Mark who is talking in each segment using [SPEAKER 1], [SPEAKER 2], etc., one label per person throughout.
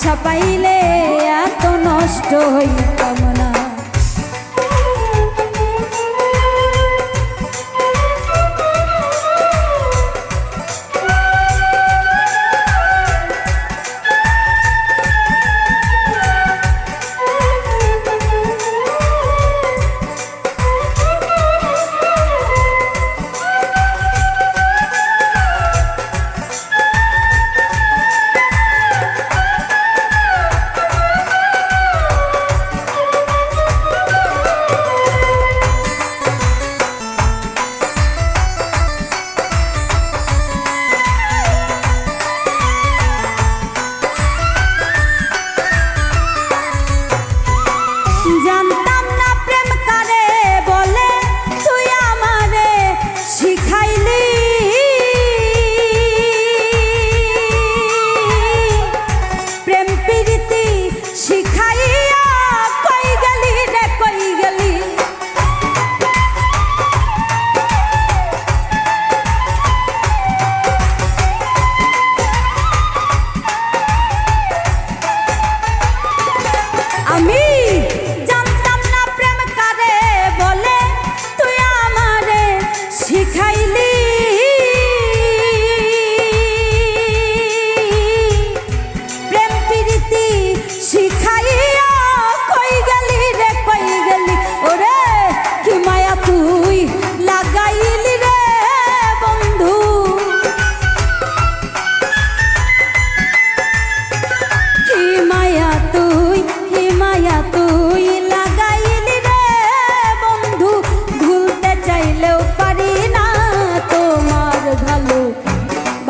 [SPEAKER 1] বাসা পাইলে এত নষ্ট হইতাম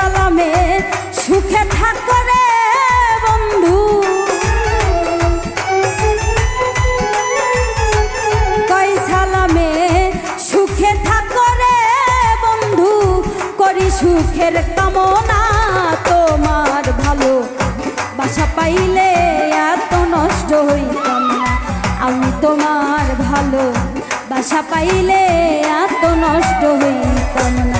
[SPEAKER 1] সালামে সুখে থাকো রে বন্ধু। কই সালামে সুখে থাকো রে বন্ধু, করি সুখের কামনা তোমার ভালো। বাসা পাইলে এত নষ্ট হইতাম না, আমি তোমার ভালো। বাসা পাইলে এত নষ্ট হইতাম না।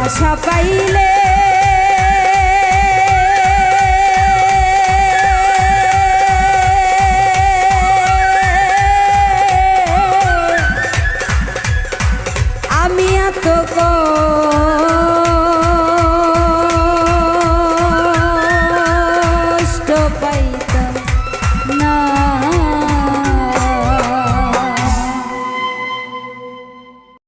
[SPEAKER 1] বাসা পাইলে